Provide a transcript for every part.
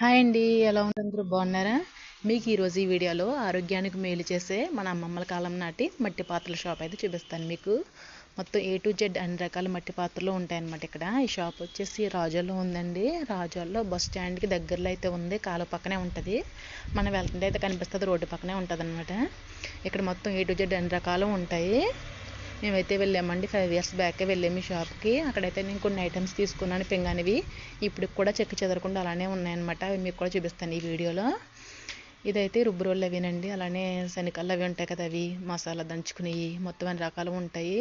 Hi అండి ఎలా ఉన్నారు? అందరూ బాగున్నారా? మీకు ఈరోజు ఈ వీడియోలో ఆరోగ్యానికి మేలు చేసే మన అమ్మమ్మల కాలం నాటి మట్టి పాత్రల షాప్ అయితే చూపిస్తాను మీకు. మొత్తం ఏ టు జెడ్ అన్ని రకాల మట్టి పాత్రలు ఉంటాయన్నమాట ఇక్కడ. ఈ షాప్ వచ్చేసి రాజాల్లో ఉందండి. రాజాల్లో బస్ స్టాండ్కి దగ్గరలో అయితే ఉంది. కాలువ పక్కనే ఉంటుంది. మనం వెళ్తుంటే అయితే కనిపిస్తుంది రోడ్డు పక్కనే ఉంటుంది ఇక్కడ మొత్తం ఏ టు జెడ్ అన్ని రకాలు ఉంటాయి. మేమైతే వెళ్ళామండి ఫైవ్ ఇయర్స్ బ్యాకే వెళ్ళాము ఈ షాప్కి అక్కడైతే నేను కొన్ని ఐటమ్స్ తీసుకున్నాను పింగానివి. ఇప్పుడు కూడా చెక్కు చెదరకుండా అలానే ఉన్నాయన్నమాట. అవి మీకు కూడా చూపిస్తాను ఈ వీడియోలో. ఇదైతే రుబ్బు రోళ్ళు అవినండి అలానే శనికల్లు అవి ఉంటాయి కదా అవి. మసాలా దంచుకునేవి మొత్తం అన్ని రకాలు ఉంటాయి.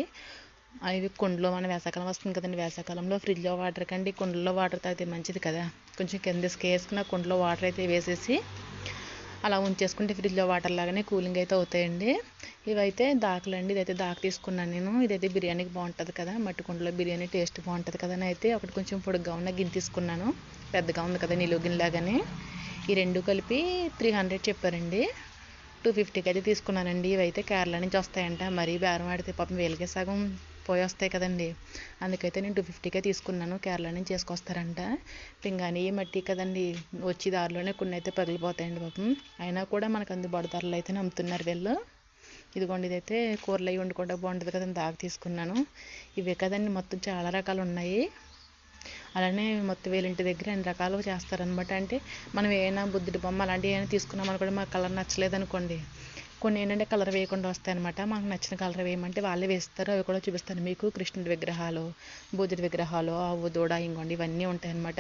అవి కుండలో మన వేసవకాలం వస్తుంది కదండి. వేసవకాలంలో ఫ్రిడ్జ్లో వాటర్ కండి. కుండలో వాటర్ తాగితే మంచిది కదా. కొంచెం కింద వేసుకున్న కుండలో వాటర్ అయితే వేసేసి అలా ఉంచేసుకుంటే ఫ్రిడ్జ్లో వాటర్ లాగానే కూలింగ్ అయితే అవుతాయండి. ఇవైతే దాకులు అండి ఇదైతే దాకు తీసుకున్నాను నేను. ఇదైతే బిర్యానీకి బాగుంటుంది కదా. మట్టి కుండలో బిర్యానీ టేస్ట్ బాగుంటుంది కదా అని అయితే ఒకటి కొంచెం పొడుగ్గా ఉన్న గిన్నె తీసుకున్నాను. పెద్దగా ఉంది కదా నిలువు గిన్నెలాగానే ఈ రెండు కలిపి త్రీ హండ్రెడ్ చెప్పారండి. టూ ఫిఫ్టీకి అయితే తీసుకున్నానండి. ఇవైతే కేరళ నుంచి వస్తాయంట. మరీ బేరం ఆడితే పాపం వేలికే సగం. పోయి వస్తాయి కదండి. అందుకైతే నేను టూ ఫిఫ్టీకే తీసుకున్నాను. కేరళ నుంచి చేసుకొస్తారంట. పింగాణి మట్టి కదండి. వచ్చి దారిలోనే కొన్ని అయితే పగిలిపోతాయండి పాపం. అయినా కూడా మనకు అందుబాటు ధరలు అయితే నమ్ముతున్నారు వీళ్ళు. ఇదిగోండి ఇదైతే కూరలు అవి వండుకోవడానికి బాగుంటుంది కదండి దాకా తీసుకున్నాను. ఇవే కదండి మొత్తం చాలా రకాలు ఉన్నాయి. అలానే మొత్తం వేలింటి దగ్గర అన్ని రకాలు చేస్తారనమాట అంటే మనం ఏమైనా బుద్ధుడి బొమ్మ అలాంటివి ఏమైనా తీసుకున్నాం అనుకోండి మాకు కలర్ నచ్చలేదు అనుకోండి కొన్ని ఏంటంటే కలర్ వేయకుండా వస్తాయన్నమాట. మాకు నచ్చిన కలర్ వేయమంటే వాళ్ళే వేస్తారు. అవి కూడా చూపిస్తాను మీకు. కృష్ణుడి విగ్రహాలు బుద్ధుడి విగ్రహాలు ఆవు దూడ ఇంకోండి ఇవన్నీ ఉంటాయన్నమాట.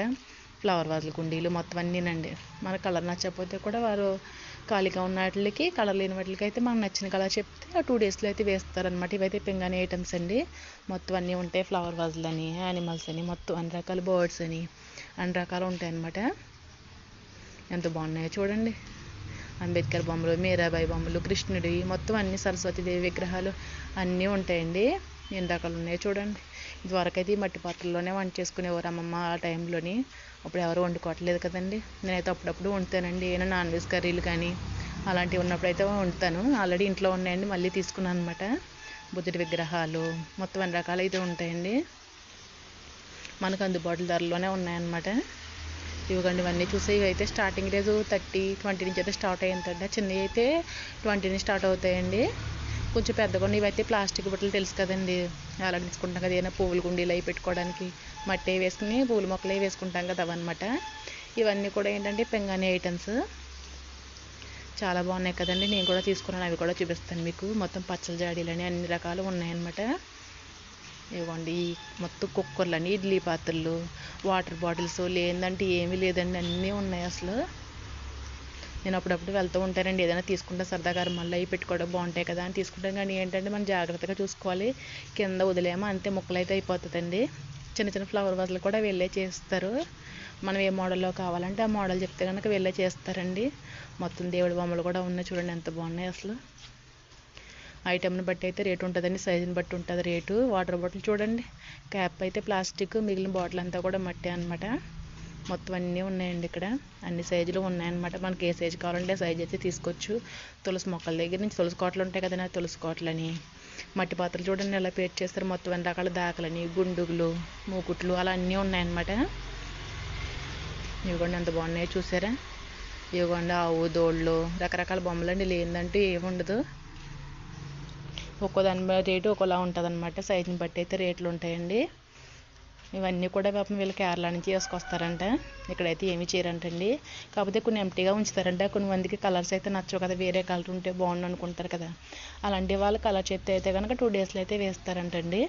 ఫ్లవర్ వాజులు కుండీలు మొత్తం అన్నీనండి. మన కలర్ నచ్చకపోతే కూడా వారు ఖాళీగా ఉన్న వాటికి కలర్ లేని వాటికి అయితే మనకు నచ్చిన కలర్ చెప్తే ఆ టూ డేస్లో అయితే వేస్తారనమాట ఇవైతే పింగాని ఐటమ్స్ అండి. మొత్తం అన్నీ ఉంటాయి. ఫ్లవర్ వాజులు అని యానిమల్స్ అని మొత్తం అన్ని రకాల బర్డ్స్ అని అన్ని రకాలు ఉంటాయన్నమాట. ఎంత బాగున్నాయో చూడండి. అంబేద్కర్ బొమ్మలు మీరాబాయి బొమ్మలు కృష్ణుడి మొత్తం అన్ని సరస్వతీదేవి విగ్రహాలు అన్నీ ఉంటాయండి. ఎన్ని రకాలు ఉన్నాయో చూడండి. ఇదివరకైతే ఈ మట్టి పాత్రలోనే వంట చేసుకునేవారు అమ్మమ్మ ఆ టైంలోని. అప్పుడు ఎవరు వండుకోవట్లేదు కదండి. నేనైతే అప్పుడప్పుడు వండుతానండి. ఏమైనా నాన్ వెజ్ కర్రీలు కానీ అలాంటివి ఉన్నప్పుడు అయితే వండుతాను. ఆల్రెడీ ఇంట్లో ఉన్నాయండి మళ్ళీ తీసుకున్నాను అనమాట బుద్ధుడి విగ్రహాలు మొత్తం అన్ని రకాలు అయితే ఉంటాయండి. మనకు అందుబాటులో ధరలోనే ఉన్నాయన్నమాట. ఇవ్వండి ఇవన్నీ చూసి ఇవి అయితే స్టార్టింగ్ రేజు థర్టీ ట్వంటీ నుంచి అయితే స్టార్ట్ అయ్యిందండి చిన్నవి అయితే ట్వంటీ నుంచి స్టార్ట్ అవుతాయండి. కొంచెం పెద్దగా ఇవైతే ప్లాస్టిక్ బుట్టలు తెలుసు కదండి. అలా తీసుకుంటాం కదా ఏదైనా పువ్వులు గుండీలు అవి పెట్టుకోవడానికి మట్టి వేసుకుని పూల మొక్కలు వేసుకుంటాం కదా అవన్నమాట ఇవన్నీ కూడా ఏంటంటే పెంగాని ఐటమ్స్ చాలా బాగున్నాయి కదండి. నేను కూడా తీసుకున్నాను అవి కూడా చూపిస్తాను మీకు. మొత్తం పచ్చల జాడీలని అన్ని రకాలు ఉన్నాయన్నమాట. ఇవ్వండి. మొత్తం కుక్కర్లని ఇడ్లీ పాత్రలు వాటర్ బాటిల్స్ లేదంటే ఏమీ లేదండి. అన్నీ ఉన్నాయి అసలు. నేను అప్పుడప్పుడు వెళ్తూ ఉంటానండి. ఏదైనా తీసుకుంటే సరదాగా మళ్ళీ అవి పెట్టుకోవడం బాగుంటాయి కదా అని తీసుకుంటాం. కానీ ఏంటంటే మనం జాగ్రత్తగా చూసుకోవాలి. కింద వదిలేమో అంతే ముక్కలు అయితే అయిపోతుందండి. చిన్న చిన్న ఫ్లవర్ వాజులు కూడా వెళ్ళే చేస్తారు. మనం ఏ మోడల్లో కావాలంటే ఆ మోడల్ చెప్తే కనుక వెళ్ళే చేస్తారండి. మొత్తం దేవుడి బొమ్మలు కూడా ఉన్నాయి చూడండి ఎంత బాగున్నాయి అసలు. ఐటెంని బట్టి అయితే రేటు ఉంటుందండి సైజుని బట్టి ఉంటుంది రేటు. వాటర్ బాటిల్ చూడండి క్యాప్ అయితే ప్లాస్టిక్ మిగిలిన బాటిల్ అంతా కూడా మట్టి అనమాట మొత్తం అన్నీ ఉన్నాయండి ఇక్కడ. అన్ని సైజులు ఉన్నాయన్నమాట. మనకి ఏ సైజు కావాలంటే సైజ్ అయితే తీసుకోవచ్చు. తులసి మొక్కల దగ్గర నుంచి తులసి కోటలు ఉంటాయి కదండి తులసి కోటలని. మట్టి పాత్రలు చూడండి ఎలా పేట్ చేస్తారు. మొత్తం అన్ని రకాల దాకలని గుండుగులు మూకుట్లు అలా అన్నీ ఉన్నాయన్నమాట. ఇవ్వండి ఎంత బాగున్నాయో చూసారా? ఇవ్వండి ఆవు దోళ్ళు రకరకాల బొమ్మలు అండి లేదంటే ఏముండదు. ఒక్కో దాని రేటు ఒకలా ఉంటుంది అనమాట సైజుని బట్టి అయితే రేట్లు ఉంటాయండి. ఇవన్నీ కూడా పాపం వీళ్ళు కేరళ నుంచి వేసుకొస్తారంట ఇక్కడైతే ఏమీ చేయరంటండి. కాకపోతే కొన్ని ఎంటీగా ఉంచుతారంట. కొన్ని మందికి కలర్స్ అయితే నచ్చవు కదా. వేరే కలర్ ఉంటే బాగుండు అనుకుంటారు కదా. అలాంటి వాళ్ళు కలర్ చెప్తే అయితే కనుక టూ డేస్లో అయితే వేస్తారంటండి.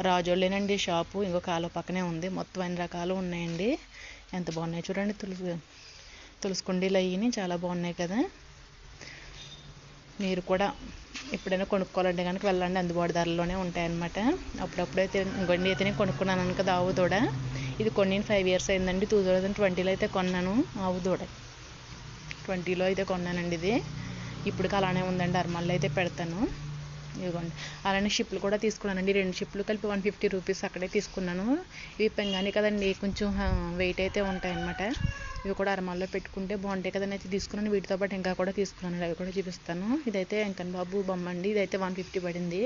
రాజోళ్ళేనండి షాపు ఇంకో కాలువ పక్కనే ఉంది. మొత్తం అన్ని రకాలు ఉన్నాయండి. ఎంత బాగున్నాయి చూడండి తులసి తులసి కుండీలు అయ్యి చాలా బాగున్నాయి కదా. మీరు కూడా ఎప్పుడైనా కొనుక్కోవాలంటే కనుక వెళ్ళండి అందుబాటు ధరలోనే ఉంటాయన్నమాట. అప్పుడప్పుడు అయితే ఇంకొండి అయితే నేను కొనుక్కున్నాను కదా ఆవు దూడ. ఇది కొన్ని ఫైవ్ ఇయర్స్ అయిందండి. టూ థౌజండ్ ట్వంటీలో అయితే కొన్నాను ఆవు దూడ. ట్వంటీలో అయితే కొన్నానండి ఇది. ఇప్పటికి అలానే ఉందండి అరమల్లో అయితే పెడతాను. ఇదిగోండి. అలానే షిప్లు కూడా తీసుకున్నానండి. రెండు షిప్లు కలిపి వన్ ఫిఫ్టీ రూపీస్ అక్కడే తీసుకున్నాను. ఇవి పెంగానే కదండి కొంచెం వెయిట్ అయితే ఉంటాయన్నమాట. ఇవి కూడా అరమాల్లో పెట్టుకుంటే బాగుంటాయి కదని అయితే తీసుకున్నాను. వీటితో పాటు ఇంకా కూడా తీసుకున్నాను. అవి కూడా చూపిస్తాను. ఇదైతే వెంకన్ బాబు బొమ్మ అండి. ఇదైతే వన్ ఫిఫ్టీ పడింది.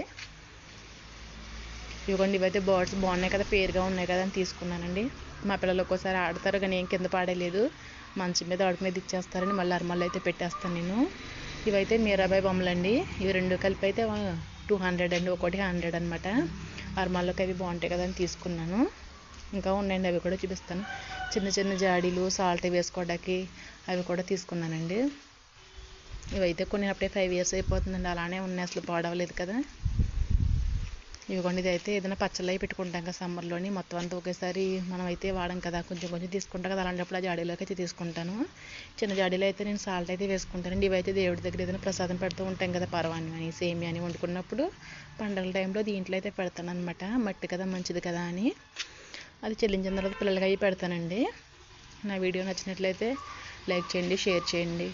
ఇవ్వండి ఇవైతే బర్డ్స్ బాగున్నాయి కదా. పేరుగా ఉన్నాయి కదా అని తీసుకున్నానండి. మా పిల్లలు ఒక్కోసారి ఆడతారు కానీ ఏం కింద పాడలేదు మంచం మీద అడుగు మీద ఇచ్చేస్తారని మళ్ళీ అరమల్లో అయితే పెట్టేస్తాను నేను. ఇవైతే మీరాబాయి బొమ్మలండి ఇవి రెండు కలిపి అయితే టూ హండ్రెడ్ అండి. ఒకటి హండ్రెడ్ అనమాట అరమల్లోకి అవి బాగుంటాయి కదా అని తీసుకున్నాను. ఇంకా ఉన్నాయండి అవి కూడా చూపిస్తాను. చిన్న చిన్న జాడీలు సాల్ట్ వేసుకోవడానికి అవి కూడా తీసుకున్నానండి. ఇవైతే కొన్ని అప్పుడే ఫైవ్ ఇయర్స్ అయిపోతుందండి అలానే ఉన్నాయి అసలు పాడవలేదు కదా. ఇవ్వండి ఇది అయితే ఏదైనా పచ్చళ్ళు అవి పెట్టుకుంటాం కదా సమ్మర్లోని మొత్తం అంతా ఒకేసారి మనం అయితే వాడం కదా కొంచెం కొంచెం తీసుకుంటాం కదా అలాంటప్పుడు ఆ జాడీలోకి అయితే తీసుకుంటాను. చిన్న జాడీలో అయితే నేను సాల్ట్ అయితే వేసుకుంటానండి ఇవైతే దేవుడి దగ్గర ఏదైనా ప్రసాదం పెడుతూ ఉంటాం కదా పరవాన్ని అని సేమి అని వండుకున్నప్పుడు పండగల టైంలో దీంట్లో అయితే పెడతాను అనమాట మట్టి కదా మంచిది కదా అని. అది చెల్లించిన తర్వాత పిల్లలకి అవి పెడతానండి. నా వీడియో నచ్చినట్లయితే లైక్ చేయండి షేర్ చేయండి.